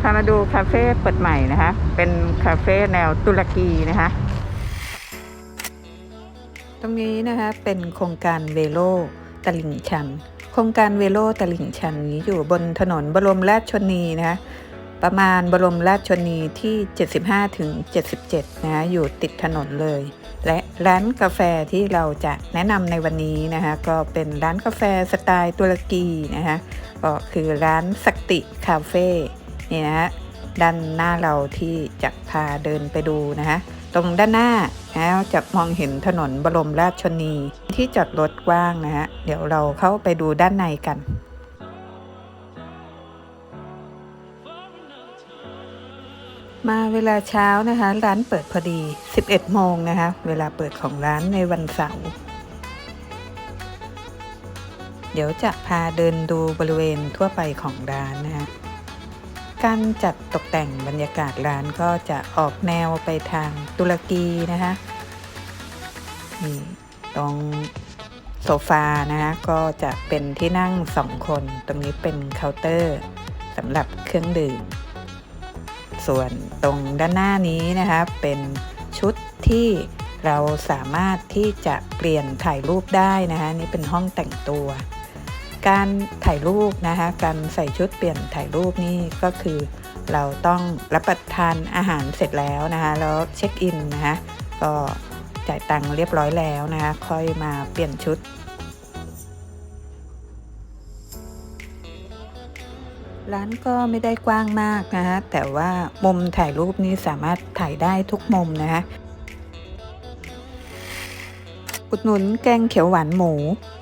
พามาดูคาเฟ่เปิดใหม่นะคะ เป็นคาเฟ่แนวตุรกีนะคะ ตรงนี้นะคะเป็นโครงการเวโลตลิ่งชัน โครงการเวโลตลิ่งชันนี้อยู่บนถนนบรมราชชนีนะคะ ประมาณบรมราชชนีที่ 75ถึง77 นะคะอยู่ติดถนนเลย และร้านกาแฟที่เราจะแนะนำในวันนี้นะคะก็เป็นร้านกาแฟสไตล์ตุรกีนะคะก็คือร้านสักติคาเฟ่ นี่นะฮะด้านหน้าเราที่จะพาเดินไปดูนะคะตรงด้านหน้านะจะมองเห็นถนนบรมราชชนนีที่จอดรถกว้างนะฮะเดี๋ยวเราเข้าไปดูด้านในกันมาเวลาเช้านะคะ ร้านเปิดพอดี 11 โมงนะคะ เวลาเปิดของร้านในวันเสาร์ เดี๋ยวจะพาเดินดูบริเวณทั่วไปของร้านนะคะ การจัดตกแต่งบรรยากาศร้านก็จะออกแนวไปทางตุรกีนะคะนี่ตรงโซฟานะคะก็จะเป็นที่นั่งสองคน ตรงนี้เป็นเคาน์เตอร์สำหรับเครื่องดื่ม ส่วนตรงด้านหน้านี้นะคะเป็นชุดที่เราสามารถที่จะเปลี่ยนถ่ายรูปได้นะคะนี่เป็นห้องแต่งตัว การถ่ายรูปนะคะ การใส่ชุดเปลี่ยนถ่ายรูปนี่ก็คือ เราต้องรับประทานอาหารเสร็จแล้วนะคะแล้วเช็คอินนะคะก็จ่ายตังค์เรียบร้อยแล้วนะคะค่อยมาเปลี่ยนชุดร้านก็ไม่ได้กว้างมากนะคะแต่ว่ามุมถ่ายรูปนี้สามารถถ่ายได้ทุกมุมนะคะ อุดหนุนแกงเขียวหวานหมู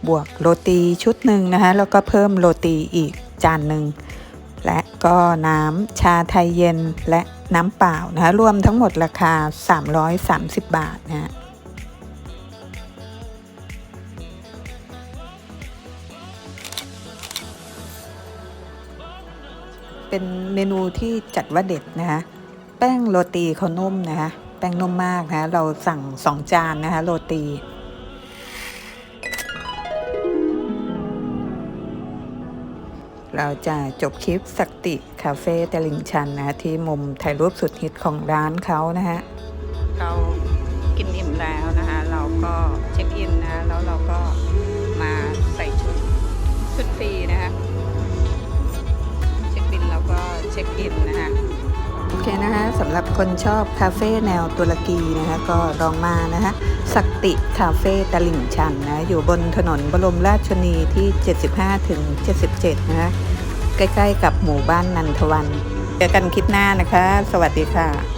บวกโรตีชุดหนึ่งนะคะ แล้วก็เพิ่มโรตีอีกจานหนึ่ง และก็น้ำชาไทยเย็นและน้ำเปล่านะคะ รวมทั้งหมดราคา 330 บาทนะฮะเป็นเมนูที่จัดว่าเด็ดนะคะแป้งโรตีเขานุ่มนะคะแป้งนุ่มมากนะคะเราสั่งสองจานนะคะโรตี เราจะจบคลิปสักติคาเฟ่ตลิงชันนะที่มุมถ่ายรูปสุดฮิตของร้านเขานะฮะเรากินอิ่มแล้วนะคะเราก็เช็คอินนะแล้วเราก็มาใส่ชุดชุดฟรีนะคะเช็คบินแล้วก็เช็คอินนะ โอเคนะคะสำหรับคนชอบคาเฟ่แนวตุรกีนะคะก็ลองมานะคะสักติคาเฟ่ตลิ่งชันนะอยู่บนถนนบรมราชชนีที่ 75 ถึง 77 นะคะใกล้ ๆ กับหมู่บ้านนันทวันเจอกันคลิปหน้านะคะ สวัสดีค่ะ